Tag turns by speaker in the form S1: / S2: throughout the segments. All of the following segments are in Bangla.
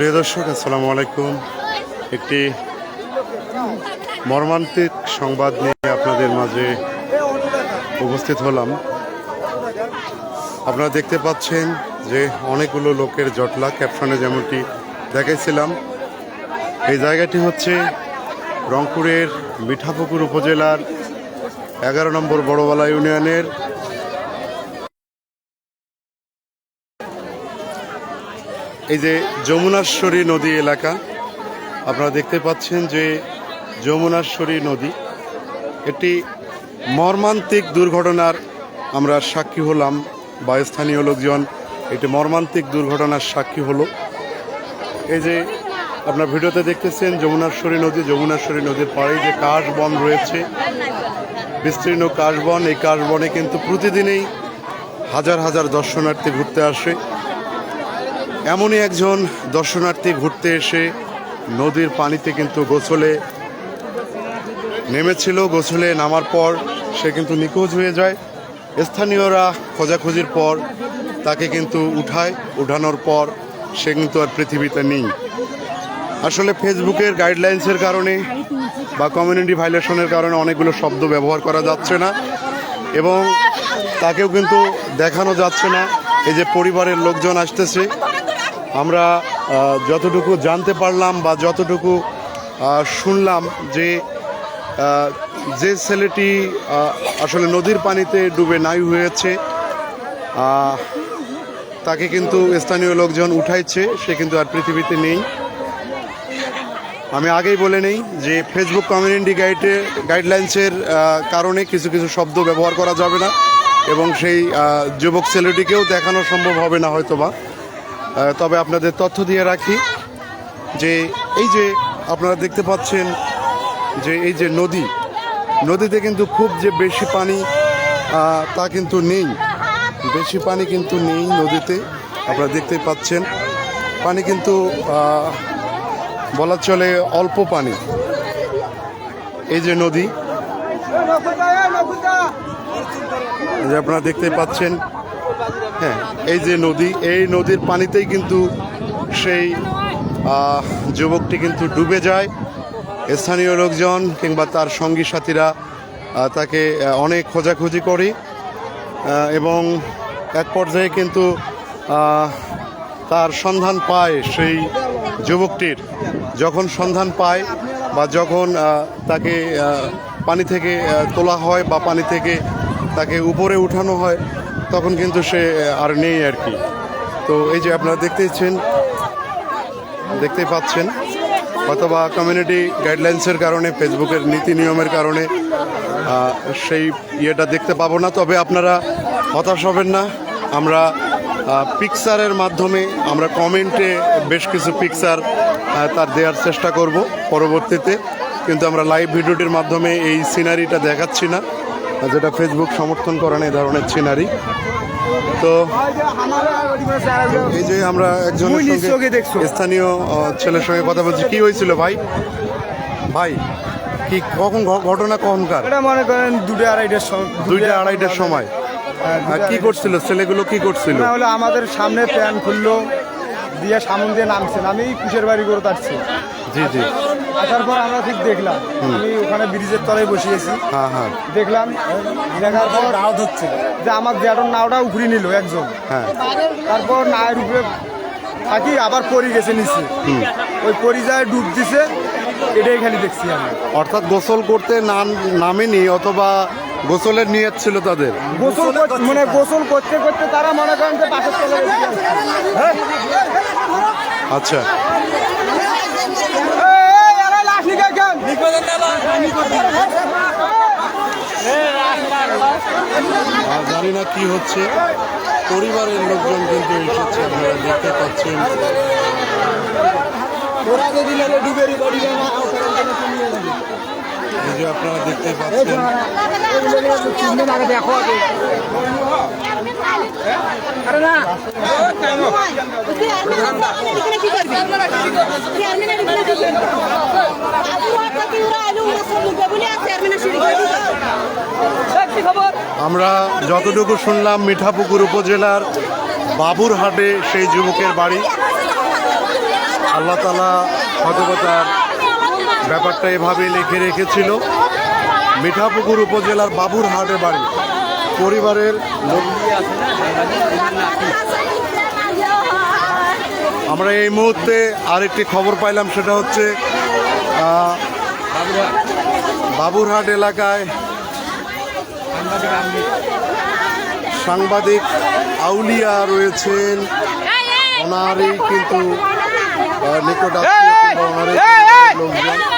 S1: প্রিয় দর্শক, আসসালামু আলাইকুম। একটি মর্মান্তিক সংবাদ নিয়ে আপনাদের মাঝে উপস্থিত হলাম। আপনারা দেখতে পাচ্ছেন যে অনেকগুলো লোকের জটলা ক্যাপশনে যেমনটি দেখাইছিলাম। এই জায়গাটি হচ্ছে রংপুরের মিঠাপুকুর উপজেলার এগারো নম্বর বড়বালা ইউনিয়নের এই যে যমুনাশ্বরী নদী এলাকা, আপনারা দেখতে পাচ্ছেন যে যমুনাশ্বরী নদী একটি মর্মান্তিক দুর্ঘটনার আমরা সাক্ষী হলাম বা স্থানীয় লোকজন একটি মর্মান্তিক দুর্ঘটনার সাক্ষী হলো। এই যে আপনার ভিডিওতে দেখতেছেন যমুনাশ্বরী নদী, যমুনাশ্বরী নদীর পাড়ে যে কাশ বন রয়েছে, বিস্তীর্ণ কাশবন, এই কাশবনে কিন্তু প্রতিদিনই হাজার হাজার দর্শনার্থী ঘুরতে আসে। এমনই একজন দর্শনার্থী ঘুরতে এসে নদীর পানিতে কিন্তু গোসলে নেমেছিল। গোসলে নামার পর সে কিন্তু নিখোঁজ হয়ে যায়। স্থানীয়রা খোঁজাখুঁজির পর তাকে কিন্তু উঠায়। উঠানোর পর সে কিন্তু আর পৃথিবীতে নেই। আসলে ফেসবুকের গাইডলাইন্সের কারণে বা কমিউনিটি ভাইলেশনের কারণে অনেকগুলো শব্দ ব্যবহার করা যাচ্ছে না এবং তাকেও কিন্তু দেখানো যাচ্ছে না। এই যে পরিবারের লোকজন আসতেছে আমরা যতটুকু জানতে পারলাম বা যতটুকু শুনলাম যে যে ছেলেটি আসলে নদীর পানিতে ডুবে নাই হয়েছে তাকে কিন্তু স্থানীয় লোকজন উঠাইছে সে কিন্তু আর পৃথিবীতে নেই। আমি আগেই বলে নেই যে ফেসবুক কমিউনিটি গাইডে গাইডলাইন্সের কারণে কিছু কিছু শব্দ ব্যবহার করা যাবে না এবং সেই যুবক ছেলেটিকেও দেখানো সম্ভব হবে না হয়তোবা। আহ, তবে আপনাদের তথ্য দিয়ে রাখি যে এই যে আপনারা দেখতে পাচ্ছেন যে এই যে নদী, নদীতে কিন্তু খুব যে বেশি পানি তা কিন্তু নেই। বেশি পানি কিন্তু নেই নদীতে, আপনারা দেখতেই পাচ্ছেন। পানি কিন্তু বলা চলে অল্প পানি। এই যে নদী যে আপনারা দেখতে পাচ্ছেন হ্যাঁ এই যে নদী, এই নদীর পানিতেই কিন্তু সেই যুবকটি কিন্তু ডুবে যায়। স্থানীয় লোকজন কিংবা তার সঙ্গী সাথীরা তাকে অনেক খোঁজাখুঁজি করে এবং এক পর্যায়ে কিন্তু তার সন্ধান পায় সেই যুবকটির। যখন সন্ধান পায় বা যখন তাকে পানি থেকে তোলা হয় বা পানি থেকে তাকে উপরে উঠানো হয় তখন কিন্তু সে আর নেই আর কি। তো এই যে আপনারা দেখতেইছেন দেখতেই পাচ্ছেন, অথবা কমিউনিটি গাইডলাইন্সের কারণে ফেসবুকের নীতি নিয়মের কারণে সেই ইয়েটা দেখতে পাবো না। তবে আপনারা হতাশ হবেন না। আমরা পিকচারের মাধ্যমে আমরা কমেন্টে বেশ কিছু পিকচার তার দেওয়ার চেষ্টা করব পরবর্তীতে। কিন্তু আমরা লাইভ ভিডিওটির মাধ্যমে এই সিনারিটা দেখাচ্ছি না। যেটা ফেসবুক সমর্থন করে না এই ধরনের সিনারি তো এই যে আমরা
S2: একজন।
S1: স্থানীয় ছেলের সঙ্গে কথা বলছি। কি হয়েছিল ভাই? ভাই কি কখন ঘটনা কখনকার?
S2: এটা মনে করেন দুটো আড়াইটার সময়
S1: দুইটা আড়াইটার সময়।
S2: হ্যাঁ,
S1: কি করছিল? ছেলেগুলো কি করছিল?
S2: না হলে আমাদের সামনে প্যান খুললো দিয়ে সামন দিয়ে নামছেন আমি কুশের বাড়ি করে তারছি
S1: জি জি।
S2: আসার পর আমরা ঠিক দেখলাম। আমি ওখানে ব্রিজের তলায় বসিয়েছি।
S1: হ্যাঁ হ্যাঁ।
S2: দেখলাম দেখার পর নাও ধরছে। যে আমার জ্যাঠর নাওটা উখড়ি নিল একজন।
S1: হ্যাঁ।
S2: তারপর নায়ের উপরে থাকি আবার পরি গেছে নিচে। ওই পরি যায় ডুব দিছে এটাই খালি দেখছি আমি।
S1: অর্থাৎ গোসল করতে না নামেনি অথবা গোসলের নিয়ত ছিল তাদের?
S2: গোসল মানে গোসল করতে করতে তারা মনে করেন যে পাশের হ্যাঁ?
S1: আচ্ছা
S2: এই, আরে লাশ নিকাল কেন?
S1: আর জানি না কি হচ্ছে। পরিবারের লোকজন কিন্তু এসেছে আপনারা দেখতে পাচ্ছেন। এই যে আপনারা দেখতে পাচ্ছেন। আমরা যতটুকু শুনলাম মিঠাপুকুর উপজেলার বাবুরহাটে সেই যুবকের বাড়ি। আল্লাহ তালা ব্যাপারটা এভাবে লিখে রেখেছিল। মিঠাপুকুর উপজেলার বাবুরহাটে বাড়ি। পরিবারের লোক আমরা এই মুহূর্তে আরেকটি খবর পাইলাম সেটা হচ্ছে বাবুরহাট এলাকায় সাংবাদিক আউলিয়া রয়েছেন। ওনারই কিন্তু আহ, নিকট আত্মীয় কিংবা ওনারই লোকজন।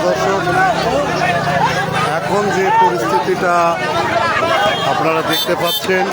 S1: তো এখন যে পরিস্থিতিটা আপনারা দেখতে পাচ্ছেন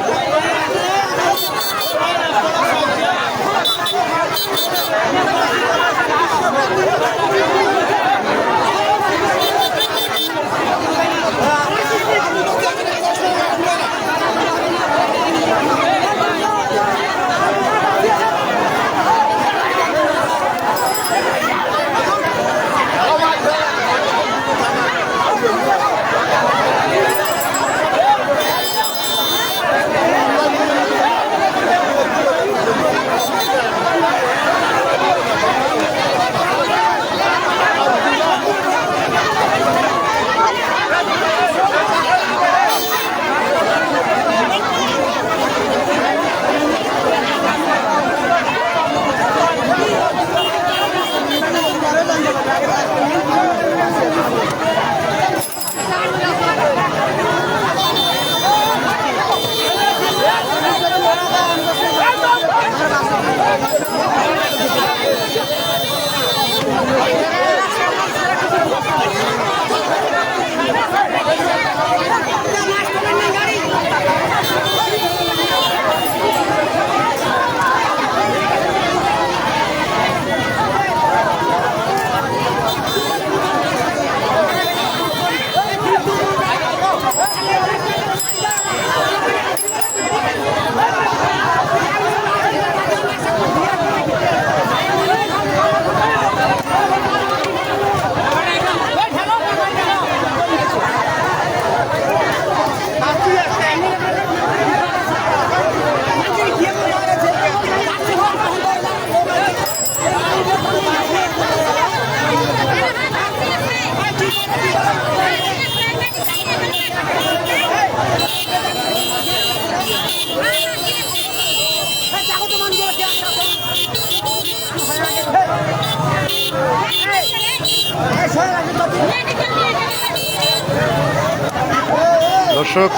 S1: দর্শক,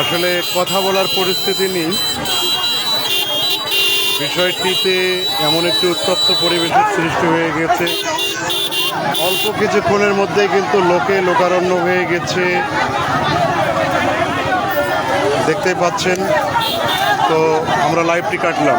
S1: আসলে কথা বলার পরিস্থিতি নেই। বিষয়টিতে এমন একটি উত্তপ্ত পরিবেশের সৃষ্টি হয়ে গেছে। অল্প কিছুক্ষণের মধ্যেই কিন্তু লোকে লোকারণ্য হয়ে গেছে। দেখতে পাচ্ছেন। তো আমরা লাইভটি কাটলাম।